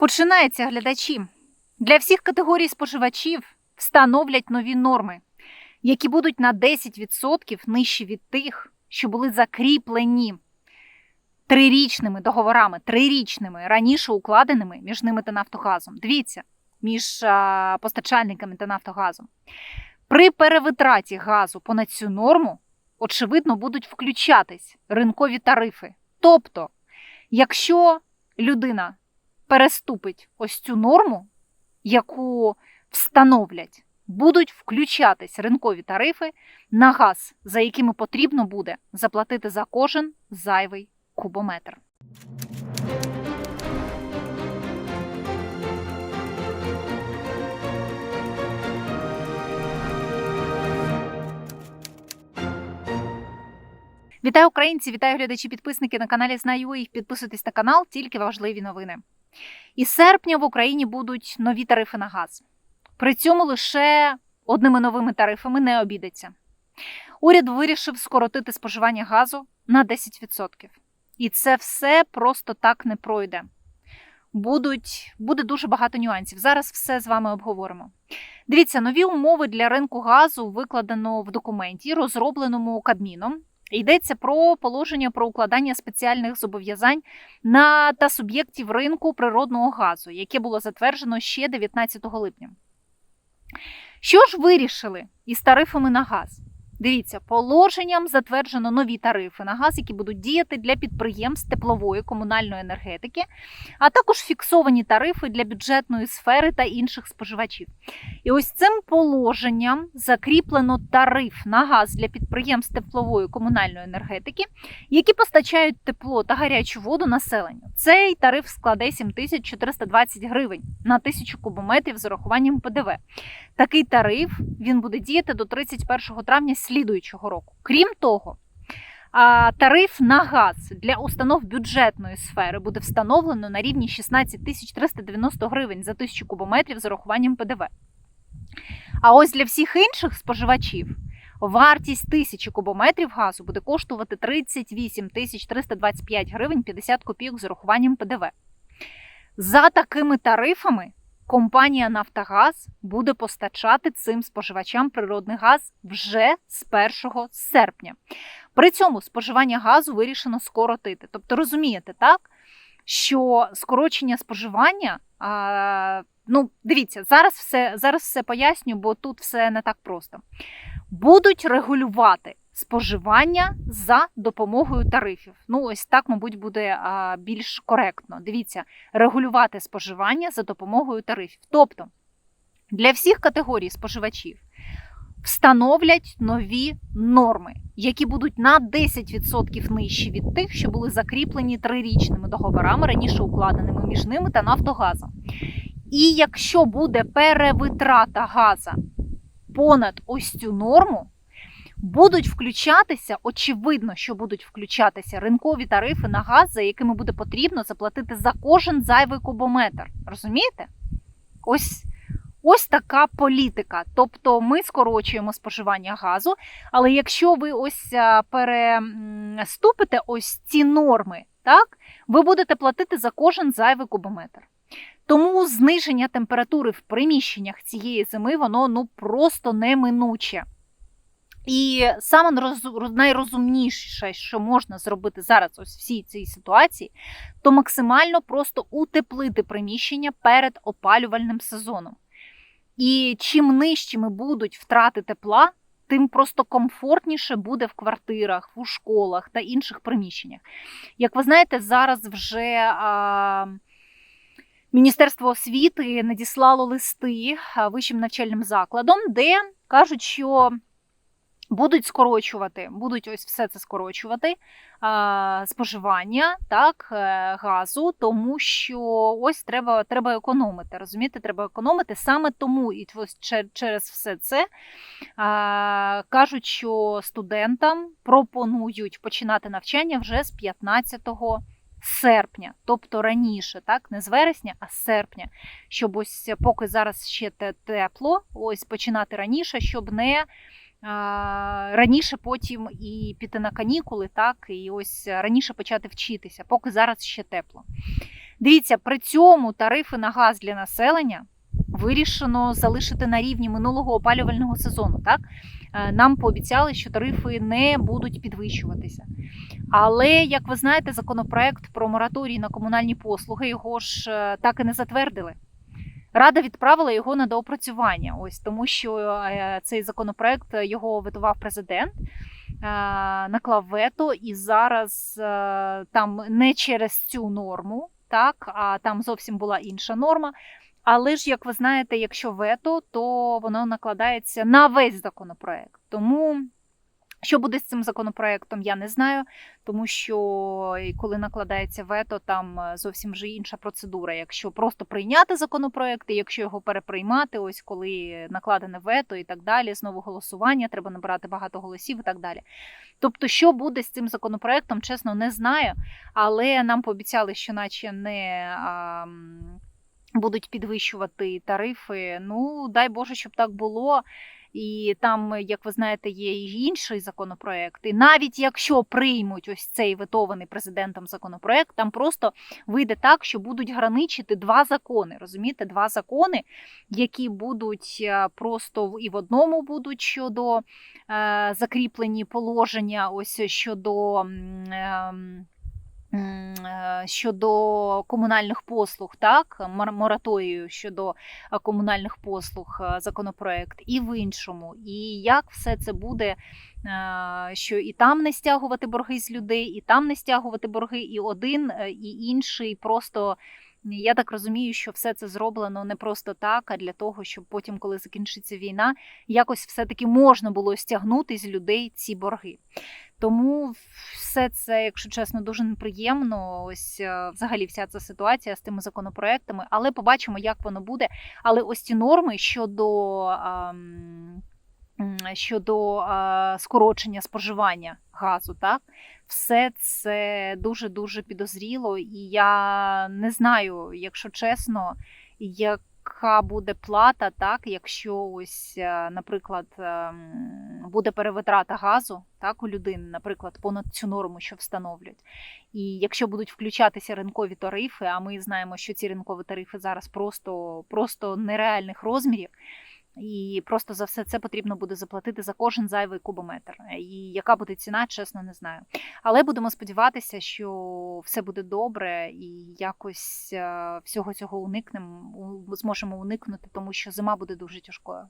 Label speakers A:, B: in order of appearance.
A: Починається глядачі. Для всіх категорій споживачів встановлять нові норми, які будуть на 10% нижчі від тих, що були закріплені трирічними договорами, трирічними раніше укладеними між ними та Нафтогазом. Дивіться, між а, постачальниками та Нафтогазом. При перевитраті газу понад цю норму, очевидно, будуть включатись ринкові тарифи. Тобто, якщо людина переступить ось цю норму, яку встановлять, будуть включатись ринкові тарифи на газ, за якими потрібно буде заплатити за кожен зайвий кубометр. Вітаю українці, вітаю глядачі, підписники на каналі Знаю їх. Підписуйтесь на канал, тільки важливі новини. Із серпня в Україні будуть нові тарифи на газ. При цьому лише одними новими тарифами не обійдеться. Уряд вирішив скоротити споживання газу на 10%. І це все просто так не пройде. Будуть, буде дуже багато нюансів. Зараз все з вами обговоримо. Дивіться, нові умови для ринку газу викладено в документі, розробленому Кабміном. Йдеться про положення про укладання спеціальних зобов'язань на та суб'єктів ринку природного газу, яке було затверджено ще 19 липня. Що ж вирішили із тарифами на газ? Дивіться, положенням затверджено нові тарифи на газ, які будуть діяти для підприємств теплової комунальної енергетики, а також фіксовані тарифи для бюджетної сфери та інших споживачів. І ось цим положенням закріплено тариф на газ для підприємств теплової комунальної енергетики, які постачають тепло та гарячу воду населенню. Цей тариф складе 7420 гривень на тисячу кубометрів з урахуванням ПДВ. Такий тариф він буде діяти до 31 травня слідуючого року. Крім того, тариф на газ для установ бюджетної сфери буде встановлено на рівні 16 тисяч 390 гривень за тисячу кубометрів з урахуванням ПДВ. А ось для всіх інших споживачів вартість тисячі кубометрів газу буде коштувати 38 тисяч 325 гривень 50 копійок з урахуванням ПДВ. За такими тарифами компанія Нафтогаз буде постачати цим споживачам природний газ вже з 1 серпня. При цьому споживання газу вирішено скоротити. Тобто, розумієте, так? Що скорочення споживання, а, ну дивіться, зараз все, зараз все поясню, бо тут все не так просто. Будуть регулювати споживання за допомогою тарифів. Ну, ось так, мабуть, буде більш коректно. Дивіться, регулювати споживання за допомогою тарифів. Тобто для всіх категорій споживачів встановлять нові норми, які будуть на 10% нижчі від тих, що були закріплені трирічними договорами, раніше укладеними між ними та Нафтогазом. І якщо буде перевитрата газа понад ось цю норму, будуть включатися, очевидно, що будуть включатися ринкові тарифи на газ, за якими буде потрібно заплатити за кожен зайвий кубометр. Розумієте? Ось. Ось така політика. Тобто ми скорочуємо споживання газу, але якщо ви ось переступите ось ці норми, так, ви будете платити за кожен зайвий кубометр. Тому зниження температури в приміщеннях цієї зими воно ну просто неминуче. І саме найрозумніше, що можна зробити зараз ось в цій ситуації, то максимально просто утеплити приміщення перед опалювальним сезоном. І чим нижчими будуть втрати тепла, тим просто комфортніше буде в квартирах, у школах та інших приміщеннях. Як ви знаєте, зараз вже а, Міністерство освіти надіслало листи вищим навчальним закладам, де кажуть, що будуть скорочувати, будуть ось все це скорочувати споживання так, е, газу, тому що ось треба, треба економити. Розумієте, треба економити саме тому, і через все це кажуть, що студентам пропонують починати навчання вже з 15 серпня, тобто раніше, так, не з вересня, а з серпня, щоб ось поки зараз ще тепло, ось починати раніше, щоб не раніше потім і піти на канікули, так, і ось раніше почати вчитися, поки зараз ще тепло. Дивіться, при цьому тарифи на газ для населення вирішено залишити на рівні минулого опалювального сезону. Так Е, нам пообіцяли, що тарифи не будуть підвищуватися. Але як ви знаєте, законопроект про мораторій на комунальні послуги його ж е, так і не затвердили. Рада відправила його на доопрацювання. Ось тому, що е, цей законопроект е, його ветував президент, е, наклав вето, і зараз там не через цю норму, так а там зовсім була інша норма. Але ж, як ви знаєте, якщо вето, то воно накладається на весь законопроект. Тому що буде з цим законопроектом, я не знаю, тому що коли накладається вето, там е, зовсім вже інша процедура. Якщо просто прийняти законопроект, і якщо його переприймати, ось коли накладене вето і так далі, знову голосування, треба набирати багато голосів і так далі. Тобто, що буде з цим законопроектом, чесно, не знаю, але нам пообіцяли, що наче не. А, Будуть підвищувати тарифи. Ну, дай Боже, щоб так було. І там, як ви знаєте, є і інший законопроект. І навіть якщо приймуть ось цей ветований президентом законопроект, там просто вийде так, що будуть граничити два закони. Розумієте, два закони, які будуть е, просто і в одному будуть щодо е, закріплені положення, ось щодо. е, Щодо комунальних послуг, так, мор- мораторію щодо е, комунальних послуг е, законопроект, і в іншому. І як все це буде, е, що і там не стягувати борги з людей, і там не стягувати борги, і один, е, і інший. Просто я так розумію, що все це зроблено не просто так, а для того, щоб потім, коли закінчиться війна, якось все-таки можна було стягнути з людей ці борги. Тому все це, якщо чесно, дуже неприємно. Ось е, взагалі вся ця ситуація з тими законопроектами, але побачимо, як воно буде. Але ось ці норми щодо. Щодо скорочення споживання газу, так все це дуже дуже підозріло, і я не знаю, якщо чесно, яка буде плата, так, якщо ось, е, наприклад, ем, буде перевитрата газу, так, у людини, наприклад, понад цю норму, що встановлюють. І якщо будуть включатися ринкові тарифи, а ми знаємо, що ці ринкові тарифи зараз просто, просто нереальних розмірів. І просто за все це потрібно буде заплатити за кожен зайвий кубометр. І яка буде ціна, чесно, не знаю. Але будемо сподіватися, що все буде добре і якось е, всього цього уникнемо, зможемо уникнути, тому що зима буде дуже тяжкою.